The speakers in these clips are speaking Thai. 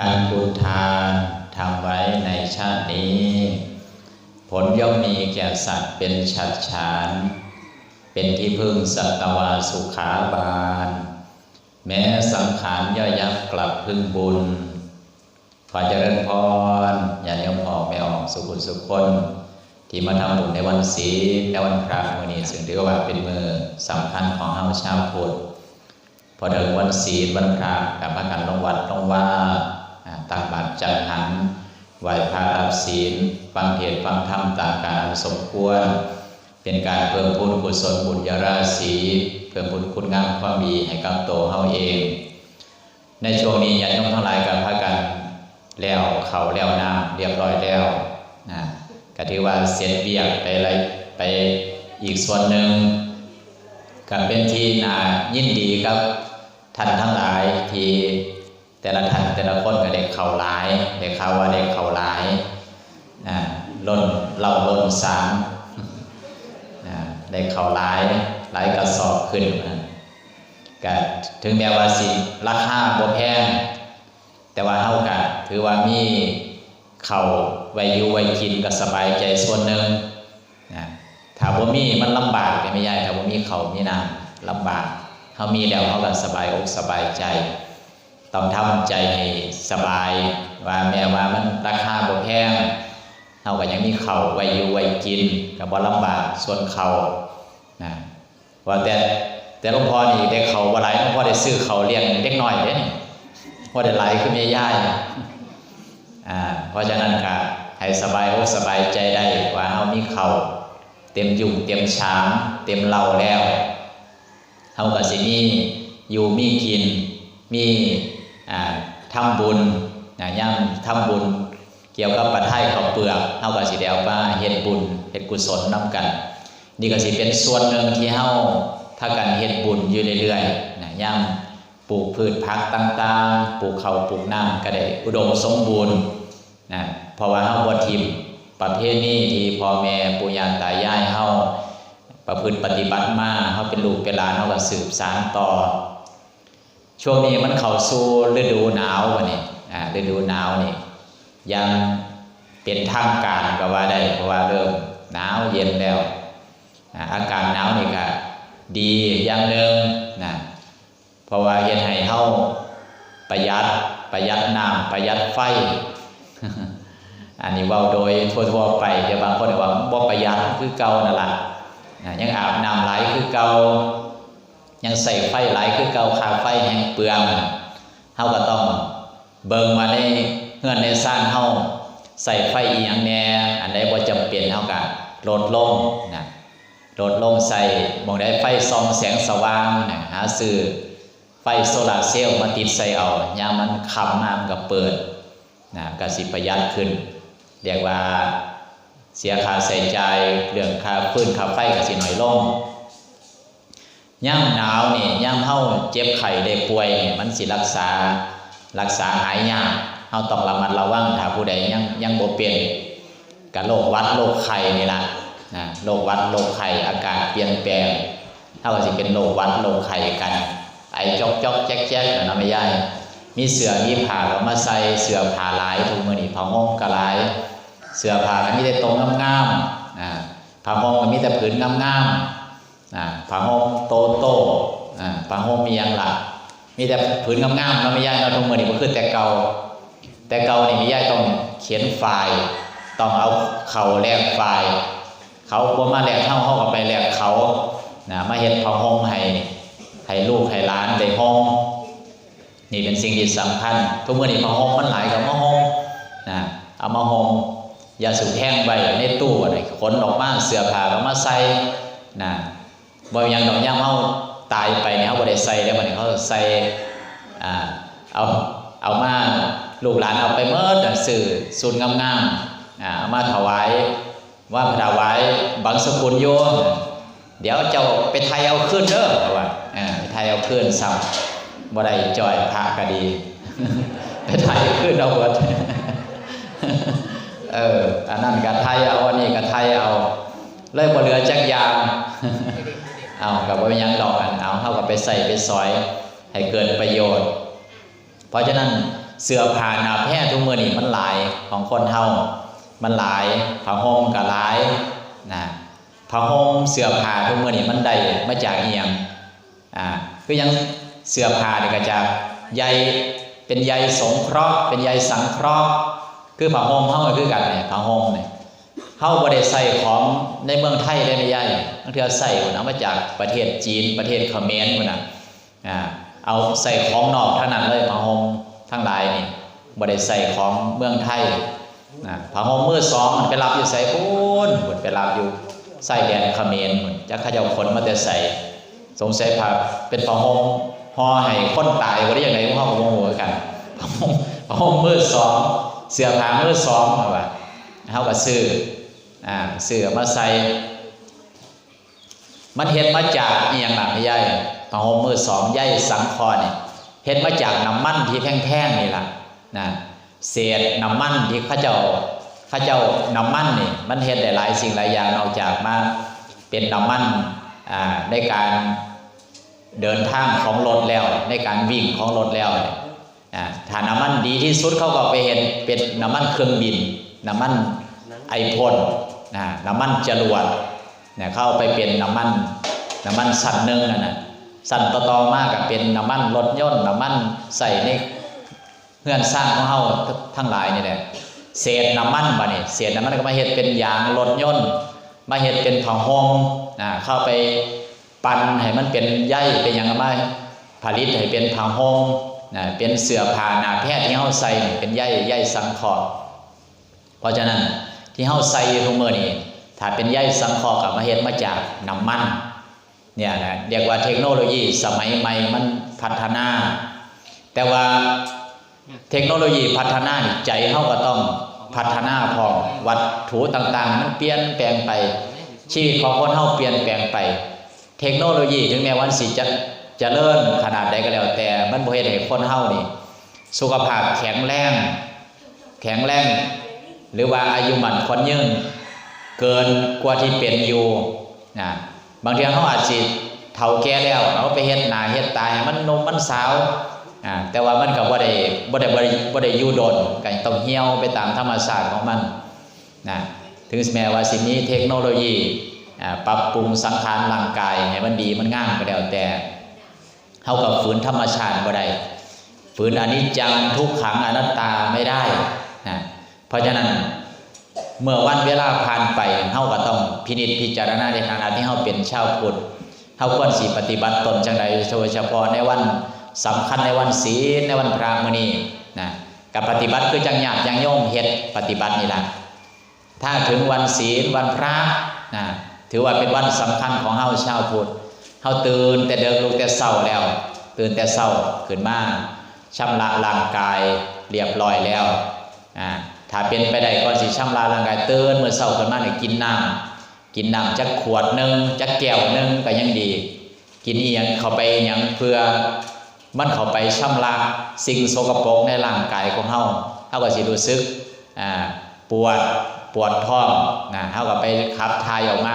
อันบุญทานทำไว้ในชาตินี้ ผลย่อมมีแก่สัตว์เป็นฉัดฉาน เป็นที่พึ่งสัตวาสุขาบาล แม้สังขารย่อยยับกลับพึ่งบุญ ขอเจริญพรอย่าเลี้ยงออกไม่ออกสุขุสุขคนที่มาทำบุญในวันศีลและวันพระมื้อนี้ซึ่งเรียกว่าเป็นมือสำคัญของเฮาชาวพุทธพอเดินวันศีลวันพระกับพากันลงวัดลงว่า จัดหันไหวพระรับศีล ฟังเทศฟังธรรมตามการสมควร เป็นการเพิ่มพูนกุศลบุญญาราศีเพิ่มพูนคุณงามความดีให้กับตัวเฮาเอง ในช่วงนี้ญาติโยมทั้งหลายกับพากันแล้วเขาแล้วน้ำเรียบร้อยแล้วนะก็ถือว่าเสร็จเบียกไปอะไรไปอีกส่วนหนึ่งก็เป็นที่นายินดีกับท่านทั้งหลายที่ แต่ละท่านแต่ละคนก็ได้เข่าหลายได้ข่าวว่าได้เข่าหลายนะล้นเราล้นสามนะได้เข่าหลายหลายกระสอบขึ้นนะก็ถึงแม้ว่าสิราคาบ่แพงแต่ว่าเฮาก็ถือว่ามีเข้าวไวยู่ไวกินก็สบายใจส่วนหนึ่งนะถ้าบ่มีมันลำบากไม่ใช่ถ้าบ่มีเข่ามีน้ำลำบากเฮามีแล้วเฮาก็สบายอกสบายใจ ต้องทำใจให้สบาย ว่าแม้ว่ามันราคาบ่แพงเฮาก็ยังมีเขาไว้อยู่ไว้กินก็บ่ลำบากส่วนเขานะว่าแต่แต่หลวงพ่อนี่ได้เขาว่าหลายหลวงพ่อได้ซื้อเขาเลี้ยงเด็กน้อยเด้พ่อได้หลายคือแม่ย่ายอ่าเพราะฉะนั้นก็ให้สบายอกสบายใจได้ว่าเฮามีเขาเต็มยุ่งเต็มชามเต็มเหล่าแล้วเฮาก็สิมีอยู่มีกินมี ทำบุญนะย่างทำบุญ เกี่ยวกับปัจจัยข้าวเปลือกเฮาก็สิได้เอามาเฮ็ดบุญเฮ็ดกุศลนํกัน นี่ก็สิเป็นส่วนหนึ่งที่เฮาถ้ากันเฮ็ดบุญอยู่เรื่อยๆนะย่ำปลูกพืชผักต่างๆ ปลูกเขาปลูกน้ำก็ได้อุดมสมบูรณ์นะเพราะว่าเฮาบ่ทิมประเพณีที่พ่อแม่ปู่ย่าตายายเฮาประพฤติปฏิบัติมาเฮาเป็นลูกเป็นหลานเฮาก็สืบสานต่อ ช่วงนี้มันเข้าสู่ฤดูหนาวบัดนี้อ่ฤดูหนาวนี่ยังเป็นทางการก็ว่าได้เพราะว่าเริ่มหนาวเย็นแล้วอากาศหนาวนี่ก็ดีอย่างหนึ่งนะเพราะว่าเฮ็ดให้เฮาประหยัดประหยัดน้ำประหยัดไฟ อันนี้ว้าโดยทั่วๆไปแต่บางคนก็ว่าบ่ประหยัดคือเก่านั่นล่ะนะยังอาบน้ำหลคือเก่า ยังใส่ไฟหลายคือเกาคาไฟยังเปลืองเฮาก็ต้องเบิ่งมาในเฮือนในซ่านเฮาใส่ไฟอีหยังแน่อันใดบ่จำเป็นเฮาก็ลดลงนะโดลงใส่มองได้ไฟสองแสงสว่างนะหาซื้อไฟโซลาร์เซลล์มาติดใส่เอายามมันคำมากก็เปิดนะก็สิประหยัดขึ้น เรียกว่าเสียค่าใส่ใจเรื่องค่าฟื้นค่าไฟก็สิน้อยลง ย่ำหนาวนี่ย่ำเฮาเจ็บไข้ได้ป่วยนี่มันสิรักษารักษาหายยากเฮาต้องระมัดระวังถ้าผู้ใดยังยังบ่เป็นกับโรควัดโรคไข้นี่ละนะโรควัดโรคไข้อากาศเปลี่ยนแปลงเท่ากับสิเป็นโรควัดโรคไข้กัน ไอจอกจอกแจ๊กแจ๊กนะไม่ย่ายมีเสือมีผ้าก็มาใส่เสือผ้าหลายทุกมือนี้ผ้าห่มก็หลาย เสือผ้าก็มีแต่ตรงงามๆนะผ้าห่มก็มีแต่ผืนงามๆ ผ้าห่มโตโตอ่าผ้าห่มมียังล่ะมีแต่ผืนงามๆนะไม่ย่าเนาทุกมื้อนี้บ่คือแต่เก่าแต่เก่านี่ไม่ย่าต้องเขียนไฟล์ต้องเอาเข่าแลกไฟล์เขาบ่มาแลกเฮาเฮาก็ไปแลกเขานะมาเฮ็ดผ้าห่มให้ให้ลูกให้หลานได้ห่มนี่เป็นสิ่งที่สำคัญ ทุกมื้อนี้ผ้าห่มมันหลายก็มาห่มนะเอามาห่มยาสุกแห้งไว้ในตู้อะไรขนออกมาเสื้อผ้าก็มาใส่นะ บ่อย่างดอกย่ามเฮาตายไปเนี่ยเฮาบ่ได้ใส่แล้วบันี้เขาใส่อ่าเอาเอามาลูกหลานเอาไปเมิดน่ะซื้อสูตรงามๆอ่าเอามาถวายว่าพระถวายบางสกุลโยเดี๋ยวเจ้าไปไทยเอาขึ้นเด้อว่าอ่าไปไทยเอาขึ้นซ้ำบ่ได้จอยพระก็ดี ไปไทยขึ้นเอาเบิดเอออันนั้นก็ไทยเอาอันนี้ก็ไทยเอาเลยบ่เหลือจักอยาง เอากับว่ายังดอกอันเอาเท่ากับไปใส่ไปซอย ให้เกิดประโยชน์ เพราะฉะนั้นเสื้อผ้าหนาแพร่ทุกมือนี่มันหลายของคนเฮามันหลายผ้าห่มก็หลายนะผ้าห่มเสื้อผ้าทุกมือนี่มันได้มาจากเอียงอ่าคือยังเสื้อผ้านี่ก็จากใยเป็นใยสงเคราะห์เป็นใยสังเคราะห์คือผ้าห่มเฮาก็คือกันเนี่ยผ้าห่มเนี่ย เฮาบ่ได้ใส่ของในเมืองไทยได้ไม่ใหญ่บางเทื่อใส่พุ่นเอามาจากประเทศจีนประเทศเขมรพุ่นน่ะอ่าเอาใส่ของนอกท่านั้นเลยผ้าห่มทั้งหลายนี่บ่ได้ใส่ของเมืองไทยนะห่มมือสองมันไปรับอยู่ไสพุ่นพุ่นไปรับอยู่ใส่แดนเขมรพุ่นจักเขาเจ้าขนมาแต่ใส่สงสัยผ้าเป็นผ้าห่มห่อให้คนตายบ่ได้ยังไงพวกเฮาก็บ่ฮู้คือกันผ้าห่มผ้าห่มมือสองเสื้อผ้ามือสองเอาว่าเฮาก็ซื้อ อ่าซื้อมาใส่มันเฮ็ดมาจากอีหยังล่ะพี่ใหญ่ผ้าหมมือสองใยสังคอนี่เฮ็ดมาจากน้ำมันที่แพงๆนี่ล่ะนะเศษน้ำมันที่เขาเจ้าเขาเจ้าน้ำมันนี่มันเฮ็ดได้หลายสิ่งหลายอย่างนอกจากมาเป็นน้ำมันอ่าในการเดินทางของรถแล้ว ในการวิ่งของรถแล้วเนี่ยอ่าถ้าน้ำมันดีที่สุดเขาก็ไปเห็นเป็นน้ำมันเครื่องบิน น้ำมันไอพ่น นะน้ำมันจรวดเนี่ยเข้าไปเป็นน้ำมันน้ำมันสั่นหนึ่งนั่นะสั่นต่อๆมากกับเป็นน้ำมันรถยนต์น้ำมันใส่ในเพื่อนสร้างของเขาทั้งหลายนี่แหละเศษน้ำมันบ่เนี่ยเศษน้ำมันก็มาเห็ดเป็นยางรถยนต์มาเห็ดเป็นผ้าห่มนะเข้าไปปั่นให้มันเป็นใยเป็นอย่างไรผลิตให้เป็นผ้าห่มนะเป็นเสื้อผ้าหนาแพทย์ที่เฮาใส่เป็นใยใยสังเคราะห์เพราะฉะนั้น ที่เฮาใส่ทุกมื้อนี่ถ้าเป็นใยสังเคราะห์กับมาเฮ็ดมาจากน้ำมันเนี่ยนะเรียกว่าเทคโนโลยีสมัยใหม่มันพัฒนา แต่ว่าเทคโนโลยีพัฒนาใจเฮาก็ต้องพัฒนาพอมวัตถุต่างๆ มันเปลี่ยนแปลงไป ชีวิตของคนเฮาเปลี่ยนแปลงไป เทคโนโลยีถึงแม้วันสิจะเจะเลิ่นขนาดใดก็แล้ว แต่มันบ่เฮ็ดให้คนเฮานี่ สุขภาพแข็งแรง แข็งแรง หรือว่าอายุมันคนยืนเกินกว่าที่เป็นอยู่นะบางทีเขาอาจสิเฒ่าแก่แล้วเอาไปเฮ็ดหน้าเฮ็ดตาให้มันนมมันสาวอ่าแต่ว่ามันก็บ่ได้บ่ได้บ่ได้บ่ได้อยู่ดนก็ต้องเหี่ยวไปตามธรรมชาติของมันนะถึงแม้ว่าสิมีเทคโนโลยีปรับปรุงสังขารร่างกายให้มันดีมันงามก็แล้วแต่เท่ากับฝืนธรรมชาติบ่ได้ฝืนอนิจจังทุกขังอนัตตาไม่ได้นะ ราะฉะนั้นเมื่อวันเวลาผ่านไปเฮาก็ต้องพินิจพิจารณาในฐานะที่เฮาเป็นชาวพุทธเฮาควรสิปฏิบัติตนจังใดโดยเฉพาะในวันสำคัญในวันศีลในวันพระมื้อนี้นะกับปฏิบัติคือจังญาติจังโยมเฮ็ดปฏิบัตินี่ล่ะถ้าถึงวันศีลวันพระนะถือว่าเป็นวันสำคัญของเฮาชาวพุทธเขาตื่นแต่เดิกลุกแต่เศร้าแล้ว ตื่นแต่เศร้าขึ้นมาชำระร่างกายเรียบร้อยแล้วอ่า ถ้าเป็นไปได้ก่อนสิช่ำระร่างกายเตื่นเมื่อเศร้าขึ้นมาเนี่ยกินน้ำกินน้ำจักขวดหนึ่งจักแก้วหนึ่งก็ยังดี กินอียงเข้าไปหยังเพื่อมันเข้าไปช่ำระสิ่งโสกโปรกในร่างกายของเฮาเฮาก็สิรู้สึกอ่าปวดปวดท้องนะเฮาก็ไปขับถ่ายออกมา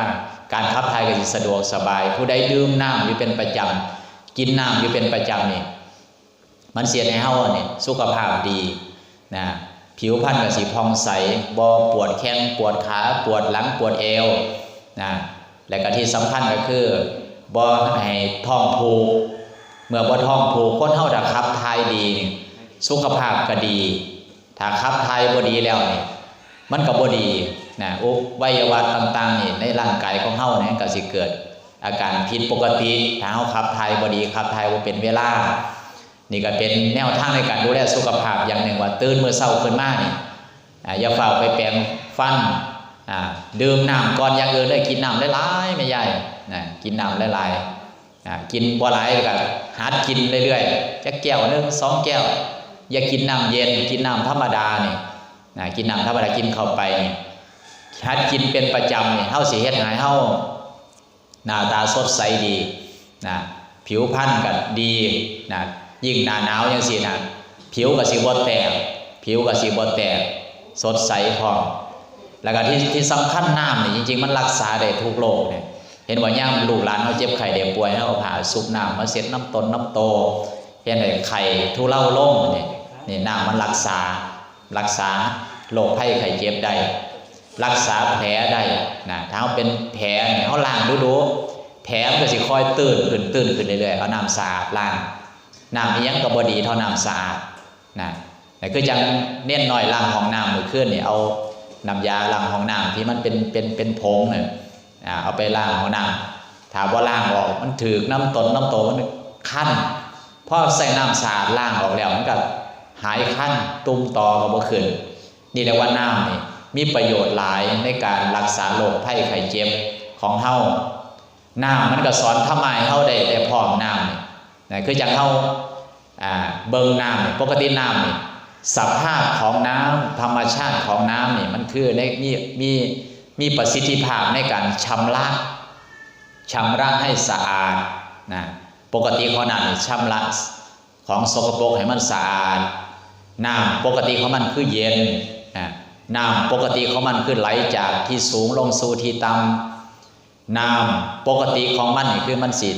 การขับถ่ายก็สิสะดวกสบาย ผู้ใดดื่มน้ำอยู่เป็นประจำกินน้ำอยู่เป็นประจำนี่มันเสียในเฮาเนี่ยสุขภาพดีนะ ผิวพรรณก็สิผ่องใสบ่ปวดแข้งปวดขาปวดหลังปวดเอวนะและก็ที่สำคัญก็คือบ่ให้ท้องผูกเมื่อบ่ท้องผูกคนเฮาถ้าขับถ่ายดีสุขภาพก็ดี ถ้าขับถ่ายบ่ดีแล้วนี่มันก็บ่ดีนะอุวัยวะต่างๆนี่ในร่างกายของเฮาเนี่ยก็สิเกิดอาการผิดปกติถ้าเฮาขับถ่ายบ่ดีขับถ่ายบ่าเป็นเวลา นี่ก็เป็นแนวทางในการดูแลสุขภาพอย่างหนึ่งว่าตื่นเมื้อเช้าขึ้นมานี่อ่าอย่าฝ้าไปแปรงฟันดื่มน้ำก่อนอย่างอื่นเลยกินน้ำหลายๆไม่ใหญ่นะกินน้ำหลายๆกินบ่หลายก็หัดกินเรื่อยๆจักแก้วหนึงสองแก้ว อย่ากินน้ำเย็น กินน้ำธรรมดานี่นะกินน้ำธรรมดากินเข้าไปนี่หัดกินเป็นประจำนี่เฮาสิเฮ็ดให้เฮาหน้าตาสดใสดีนะผิวพรรณก็ดีนะ ยิ่งหนาหนาวจังซี่นะผิวก็สิบ่แตก ผิวก็สิบ่แตก สดใสพร้อมแล้วก็ที่ที่สำคัญน้ำเนี่ยจริง ๆ มันรักษาได้ทุกโรคเนี่ยเห็นว่าย่ามลูกหลานเฮาเจ็บไข้ได้ป่วยเฮาเอาผ้าซุบน้ำมาเช็ดน้ำต้นน้ำโตเฮ็ดให้ไข้ทุเลาลงนี่ยนี่น้ำมันรักษารักษาโรคภัยไข้เจ็บได้รักษาแผลได้นะถ้าเป็นแผลเนี่ยเขาล้างดูดูๆแผลมันก็สิค่อยตื่นขึ้นตื่นขึ้นเรื่อยๆเอาน้ำสะอาดล้าง น้ำยังก็บ่ดีเท่าน้ำสะอาดนะแต่คือจังเน้นหน่อยล้างห้องน้ำมือขึ้นเนี่ยเอาน้ำยาล้างห้องน้ำที่มันเป็นเป็นเป็นผงเนี่ยเอาไปล้างห้องน้ำถ้าว่าล้างออกมันถือน้ำตนน้ำโตมันคั้นพอใส่น้ำสะอาดล้างออกแล้วมันก็หายคั้นตุ่มตอก็บ่ขึ้นนี่เรียกว่าน้ำนี่มีประโยชน์หลายในการรักษาโรคภัยไข้เจ็บของเฮาน้ำมันก็สอนทำไมเฮาได้ได้พร้อมน้ำนี่ นะคือจังเฮาเบิ่งน้ำนี่ปกติน้ำนี่สภาพของน้ำธรรมชาติของน้ำนี่มันคือในมีมีมีประสิทธิภาพในการชำระชำระให้สะอาดนะปกติของน้ำนี่ชำระของสกปรกให้มันสะอาดน้ำปกติของมันคือเย็นนะน้ำปกติของมันคือไหลจากที่สูงลงสู่ที่ต่ำน้ำปกติของมันนี่คือมันสิ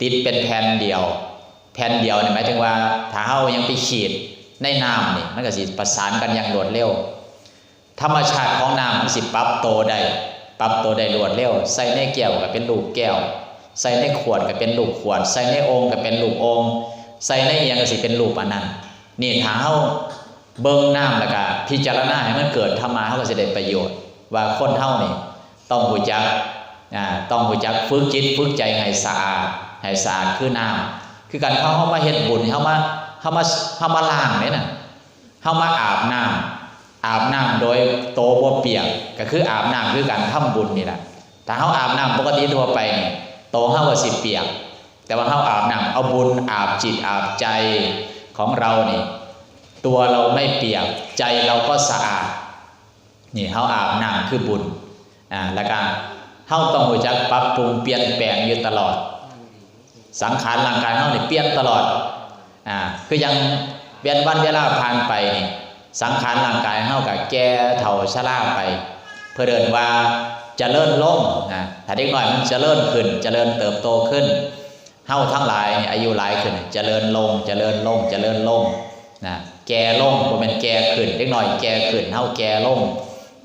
ติดเป็นแผ่นเดียว แผ่นเดียวนี่หมายถึงว่าถ้าเฮายังไปขีดในน้ำนี่มันก็สิประสานกันอย่างรวดเร็ว ธรรมชาติของน้ำมันสิปรับโตได้ปรับโตได้รวดเร็ว ใส่ในแก้วก็เป็นลูกแก้ว ใส่ในขวดก็เป็นลูกขวด ใส่ในองค์ก็เป็นลูกองค์ ใส่ในเอียงก็สิเป็นลูกอันนั้นนี่ถ้าเฮาเบิ่งน้ำแล้วก็พิจารณาให้มันเกิดธรรมะเฮาก็สิได้ประโยชน์ ว่าคนเฮานี่ต้องรู้จักอ่าต้องรู้จักฝึกจิตฝึกใจให้สะอาด ให้สะอาดคือน้ำคือการเข้าเฮามาเฮ็ดบุญเฮามาเฮามาเฮามาล้างนี่น่ะเฮามาอาบน้ำอาบน้ำโดยโตบ่เปียกก็คืออาบน้ำคือการทำบุญนี่แหละถ้าเฮาอาบน้ำปกติทั่วไปนี่โตเฮาก็สิเปียก แต่ว่าเฮาอาบน้ำเอาบุญอาบจิตอาบใจของเรานี่ตัวเราไม่เปียกใจเราก็สะอาดนี่เฮาอาบน้ำคือบุญอ่าแล้วก็เฮาต้องรู้จักปรับปรุงเปลี่ยนแปลงอยู่ตลอด สังขารร่างกายเฮาเนี่เปลี่ยนตลอดอ่าคือยังเปลี่ยนวันเวลาผ่านไปนี่สังขารร่างกายเฮาก็แก่เฒ่าชราไป เพื่อเดินว่าจะเลิ่นลงนะถ้าเด็กน้อยมันจะเลิ่นขึ้นเจริญเติบโตขึ้นเฮาทั้งหลายอายุหลายขึ้นจะเจริญลงจะเจริญลงเจริญลงนะแก่ลงบ่แม่นแก่ขึ้นเด็กน้อยแก่ขึ้นเฮาแก่ลง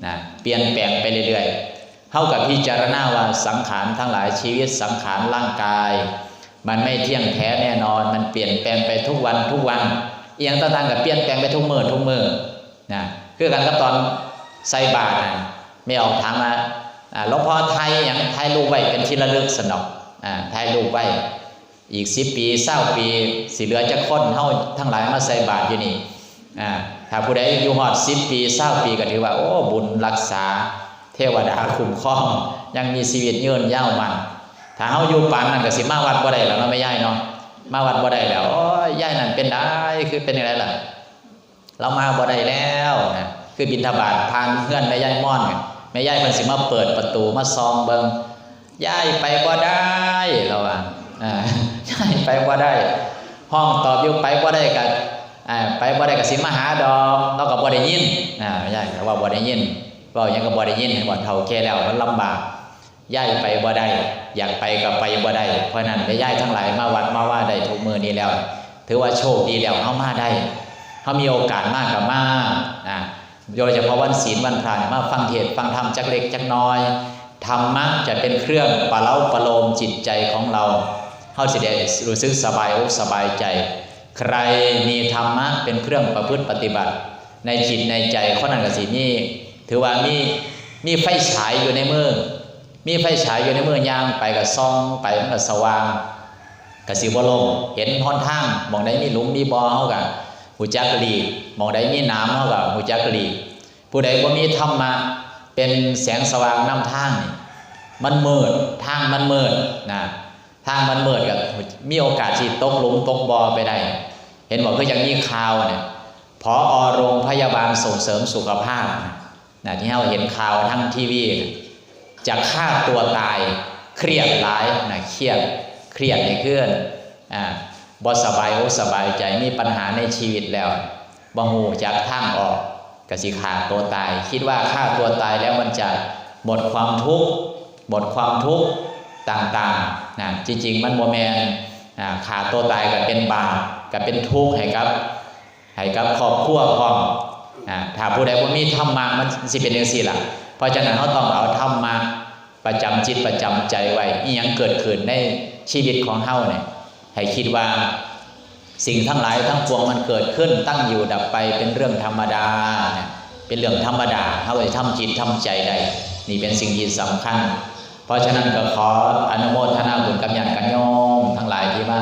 นะเปลี่ยนแปลงไปเรื่อยๆเฮากับพิจารณาว่าสังขารทั้งหลายชีวิตสังขารร่างกาย มันไม่เที่ยงแท้แน่นอน มันเปลี่ยนแปลงไปทุกวันทุกวันเอียงต่างๆกับเปลี่ยนแปลงไปทุกมือทุกมือนะคือกันกับตอนใส่บาตรนะไม่ออกถามมาหลวงพ่อไทยอย่างไทยรูปไว้เป็นที่ระลึกสนอกอ่าไทยรูปไว้อีกสิบปีเศร้าปีสิเหลือจะค้นเฮาทั้งหลายมาใส่บาตรอยู่นี่อ่าถ้าผู้ใดอยู่ฮอดสิบปีเศร้าปีก็ถือว่า โอ้บุญรักษา เทวดาคุ้มครอง ยังมีชีวิตยืนยาวมัน ถ้าเฮาอยู่ปานนั้นก็สิมาวัดบ่ได้แล้วเนาะไม่ย่ายเนาะมาวัดบ่ได้แล้วโอ้ยย่ายนั่นเป็นได้คือเป็นอะไรล่ะ เรามาบ่ได้แล้วนะคือบิณฑบาตผ่านเพื่อนแม่ย่ายม่อนเนี่ยแม่ย่ายเพิ่นสิมาเปิดประตูมาซองเบิงย่ายไปบ่ได้เราว่าอ่าย่ายไปบ่ได้ ห้องตอบอยู่ไปบ่ได้ก็อ่าไปบ่ได้ก็สิมาหาดอกเราก็บ่ได้ยินอ่าแม่ย่ายก็ว่าบ่ได้ยินเว้ายังก็บ่ได้ยินเห็นบ่เฒ่าแก่แล้วมันลำบาก ย้ายไปบ่ได้อยากไปก็ไปบ่ได้เพราะนั้นได้ย้ายทั้งหลายมาวัดมาว่าได้ทุกมือนี้แล้ว ถือว่าโชคดีแล้วเฮามาได้เฮามีโอกาสมากกับมาอ่าโดยเฉพาะวันศีลวันพระเนี่ยมาฟังเทศฟังธรรมจักเล็กจักน้อยธรรมะจะเป็นเครื่องปะเล้าประโลมจิตใจของเราเฮาสิได้รู้สึกสบายอกสบายใจ ใครมีธรรมะเป็นเครื่องประพฤติปฏิบัติ ในจิตในใจข้อนั้นก็สิมีถือว่ามีมีไฟฉายอยู่ในมือ มีไฟฉายอยู่ในมือย่างไปกับซองไปมันก็สว่างกับสิบ่ลงเห็นหนทางมองใดมีหลุมมีบ่อเฮาก็หูจักหลีมองใดมีน้ำเฮาก็หูจักหลีผู้ใดบ่มีธรรมะเป็นแสงสว่างนำทางมันมืดทางมันมืดนะทางมันมืดก็มีโอกาสที่ตกหลุมตกบ่อไปได้ เห็นบอกคือยังมีข่าวเนี่ยพออโรงพยาบาลส่งเสริมสุขภาพนะที่เราเห็นข่าวทั้งทีวี จะฆ่าตัวตาย เครียดหลายนะเครียดเครียดในเคลื่อนอ่าบ่สบายอกสบายใจมีปัญหาในชีวิตแล้วบ่ฮู้จากทางออกกสิฆ่าตัวตาย คิดว่าฆ่าตัวตายแล้วมันจะหมดความทุกข์หมดความทุกข์ต่างๆนะจริง ๆ มันบ่แม่นอ่าตัวตายก็เป็นบาปก็เป็นทุกข์ให้กับให้กับครอบครัวพร้อมอ่าถ้าผู้ใดบ่มีธรรมะมันสิเป็นจังซี่ล่ะ เพราะฉะนั้นเราต้องเอาธรรมะประจำจิตประจำใจไว้อียังเกิดขึ้นในชีวิตของเฮาเนี่ยให้คิดว่าสิ่งทั้งหลายทั้งปวงมันเกิดขึ้น ตั้งอยู่ดับไปเป็นเรื่องธรรมดาเนี่ยเป็นเรื่องธรรมดาเฮาจะทำจิตทำใจได้นี่เป็นสิ่งที่สำคัญ เพราะฉะนั้นก็ขออนุโมทนาบุญกับญาติกันโยมทั้งหลายที่มา